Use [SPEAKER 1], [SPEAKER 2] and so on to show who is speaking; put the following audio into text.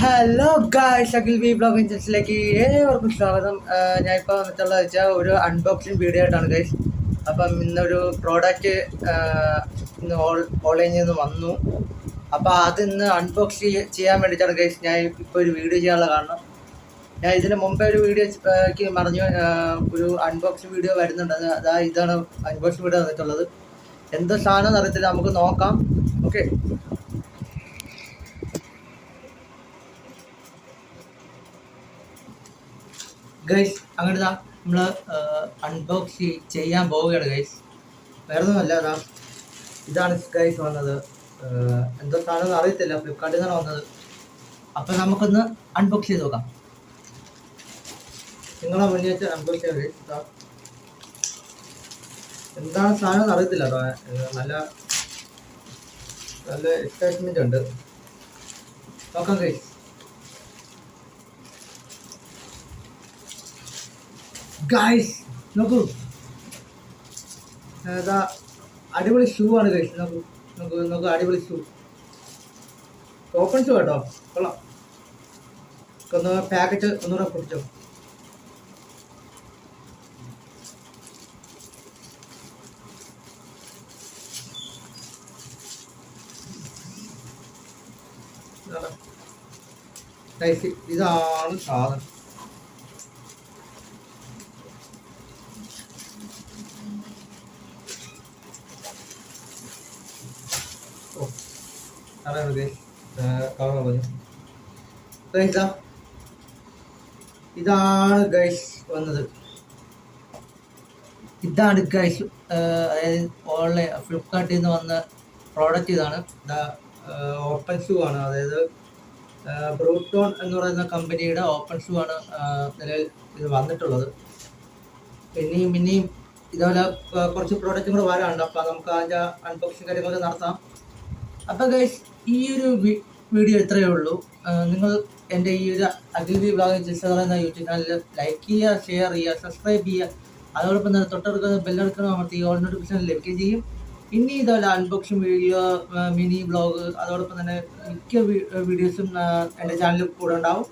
[SPEAKER 1] Hello guys Akhil V blog ഇൻസൻസിലേക്ക് ഏവർക്കും സ്വാഗതം. ഞാൻ ഇപ്പോൾ വന്നിട്ടുള്ളത് വെച്ചാൽ ഒരു അൺബോക്സിങ് വീഡിയോ ആയിട്ടാണ് ഗൈസ് അപ്പം ഇന്നൊരു പ്രോഡക്റ്റ് ഇന്ന് ഓൺലൈനിൽ നിന്ന് വന്നു. അപ്പോൾ അത് ഇന്ന് അൺബോക്സ് ചെയ്യാൻ വേണ്ടിയിട്ടാണ് ഗൈസ് ഞാൻ ഇപ്പോൾ ഒരു വീഡിയോ ചെയ്യാനുള്ള കാരണം. ഞാൻ ഇതിന് മുമ്പേ ഒരു വീഡിയോക്ക് മറിഞ്ഞു ഒരു അൺബോക്സിങ് വീഡിയോ വരുന്നുണ്ട്. അത് ഇതാണ് അൺബോക്സിങ് വീഡിയോ വന്നിട്ടുള്ളത്. എന്തോ സാധനം എന്നറിയത്തില്ല നമുക്ക് നോക്കാം. ഓക്കെ ഗൈസ് അങ്ങനെ ഇതാ നമ്മൾ അൺബോക്സ് ചെയ്യാൻ പോവുകയാണ് ഗൈസ് വേറെ ഒന്നുമല്ല അതാ ഇതാണ് ഗൈസ് വന്നത്. എന്തോ സാധനം അറിയത്തില്ല ഫ്ലിപ്കാർട്ടിൽ നിന്നാണ് വന്നത്. അപ്പം നമുക്കൊന്ന് അൺബോക്സ് ചെയ്ത് നോക്കാം. നിങ്ങളെ മുന്നിൽ വെച്ച് അൺബോക്സ് ചെയ്യാം ഗൈസ് എന്താണ് സാധനം അറിയത്തില്ല കേട്ടോ നല്ല നല്ല എക്സൈറ്റ്മെന്റ് ഉണ്ട്. നോക്കാം ഗൈസ് ഗൈസ് നോക്കൂ. ഏതാ അടിപൊളി ഷൂ ആണ് ഗൈസ് നോക്കൂ നോക്കൂ നോക്കൂ അടിപൊളി ഷൂ ഓപ്പൺ ഷൂ കേട്ടോ. കൊള്ളാം. ഒന്ന് പാക്കറ്റ് ഒന്നുകൂടെ പൊട്ടിച്ചോ ഇതാണ് സാധനം. പറഞ്ഞു ഇതാണ് ഗൈസ് വന്നത്. ഇതാണ് ഗൈസ് അതായത് ഓൺലൈൻ ഫ്ലിപ്കാർട്ടിൽ നിന്ന് വന്ന പ്രോഡക്റ്റ് ഇതാണ്. ഓപ്പൺ ഷൂ ആണ്. അതായത് ബ്രൂട്ടോൺ എന്ന് പറയുന്ന കമ്പനിയുടെ ഓപ്പൺ ഷൂ ആണ് നിലവിൽ ഇത് വന്നിട്ടുള്ളത്. പിന്നെയും പിന്നെയും ഇതുപോലെ കുറച്ച് പ്രോഡക്റ്റും കൂടെ വരാനുണ്ട്. അപ്പോൾ നമുക്ക് അതിന്റെ അൺബോക്സിങ് കാര്യങ്ങളൊക്കെ നടത്താം. അപ്പോൾ ഗൈസ് ഈ ഒരു വീഡിയോ ഇത്രയേ ഉള്ളൂ. നിങ്ങൾ എന്റെ ഈ ഒരു അതിഥി വിഭാഗം ജിസ് എന്ന യൂട്യൂബ് ചാനൽ ലൈക്ക് ചെയ്യുക ഷെയർ ചെയ്യുക സബ്സ്ക്രൈബ് ചെയ്യുക. അതോടൊപ്പം തന്നെ തൊട്ടടുക്കുന്ന ബെല്ലടുക്കണം അമർത്തി ഓൾ നോട്ടിഫിക്കേഷൻ ലഭിക്കുകയും ചെയ്യും. ഇനി ഇതുപോലെ അൺബോക്സിങ് വീഡിയോ മിനി ബ്ലോഗ് അതോടൊപ്പം തന്നെ മിക്ക വീഡിയോസും എന്റെ ചാനലിൽ കൂടെ ഉണ്ടാവും.